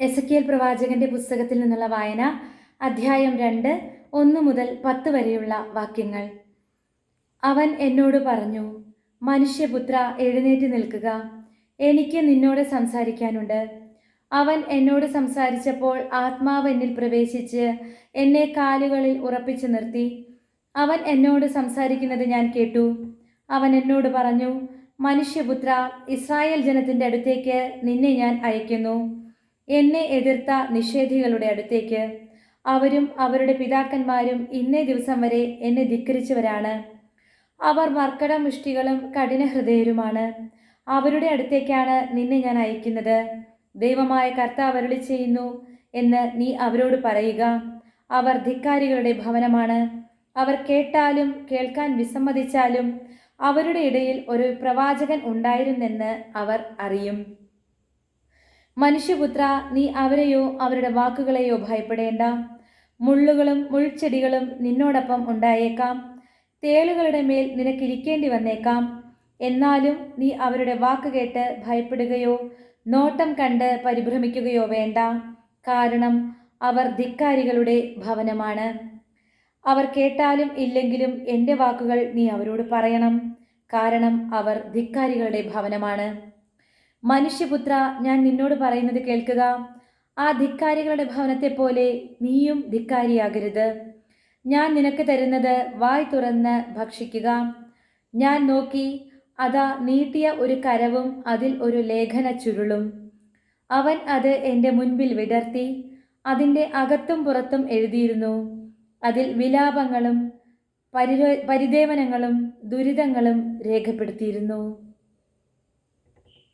എസക്കിയൽ പ്രവാചകന്റെ പുസ്തകത്തിൽ നിന്നുള്ള വായന അധ്യായം രണ്ട് ഒന്ന് മുതൽ പത്ത് വരെയുള്ള വാക്യങ്ങൾ. അവൻ എന്നോട് പറഞ്ഞു മനുഷ്യപുത്ര എഴുന്നേറ്റ് നിൽക്കുക. എനിക്ക് നിന്നോട് സംസാരിക്കാനുണ്ട്. അവൻ എന്നോട് സംസാരിച്ചപ്പോൾ ആത്മാവ് എന്നിൽ പ്രവേശിച്ച് എന്നെ കാലുകളിൽ ഉറപ്പിച്ചു നിർത്തി. അവൻ എന്നോട് സംസാരിക്കുന്നത് ഞാൻ കേട്ടു. അവൻ എന്നോട് പറഞ്ഞു മനുഷ്യപുത്ര ഇസ്രായേൽ ജനത്തിന്റെ അടുത്തേക്ക് നിന്നെ ഞാൻ അയക്കുന്നു. എന്നെ എതിർത്ത നിഷേധികളുടെ അടുത്തേക്ക്. അവരും അവരുടെ പിതാക്കന്മാരും ഇന്നേ ദിവസം വരെ എന്നെ ധിക്കരിച്ചവരാണ്. അവർ മർക്കടമുഷ്ടികളും കഠിനഹൃദയരുമാണ്. അവരുടെ അടുത്തേക്കാണ് നിന്നെ ഞാൻ അയക്കുന്നത്. ദൈവമായ കർത്താവ് അരുളി ചെയ്യുന്നു എന്ന് നീ അവരോട് പറയുക. അവർ ധിക്കാരികളുടെ ഭവനമാണ്. അവർ കേട്ടാലും കേൾക്കാൻ വിസമ്മതിച്ചാലും അവരുടെ ഇടയിൽ ഒരു പ്രവാചകൻ ഉണ്ടായിരുന്നെന്ന് അവർ അറിയും. മനുഷ്യപുത്ര നീ അവരെയോ അവരുടെ വാക്കുകളെയോ ഭയപ്പെടേണ്ട. മുള്ളുകളും മുൾച്ചെടികളും നിന്നോടൊപ്പം ഉണ്ടായേക്കാം. തേളുകളുടെ മേൽ നിനക്കിരിക്കേണ്ടി വന്നേക്കാം. എന്നാലും നീ അവരുടെ വാക്ക് കേട്ട് ഭയപ്പെടുകയോ നോട്ടം കണ്ട് പരിഭ്രമിക്കുകയോ വേണ്ട. കാരണം അവർ ധിക്കാരികളുടെ ഭവനമാണ്. അവർ കേട്ടാലും ഇല്ലെങ്കിലും എന്റെ വാക്കുകൾ നീ അവരോട് പറയണം. കാരണം അവർ ധിക്കാരികളുടെ ഭവനമാണ്. മനുഷ്യപുത്ര ഞാൻ നിന്നോട് പറയുന്നത് കേൾക്കുക. ആ ധിക്കാരികളുടെ ഭവനത്തെ പോലെ നീയും ധിക്കാരിയാകരുത്. ഞാൻ നിനക്ക് തരുന്നത് വായ് തുറന്ന് ഭക്ഷിക്കുക. ഞാൻ നോക്കി അതാ നീട്ടിയ ഒരു കരവും അതിൽ ഒരു ലേഖന ചുരുളും. അവൻ അത് എന്റെ മുൻപിൽ വിടർത്തി അതിന്റെ അകത്തും പുറത്തും എഴുതിയിരുന്നു. അതിൽ വിലാപങ്ങളും പരിരോ പരിദേവനങ്ങളും ദുരിതങ്ങളും രേഖപ്പെടുത്തിയിരുന്നു.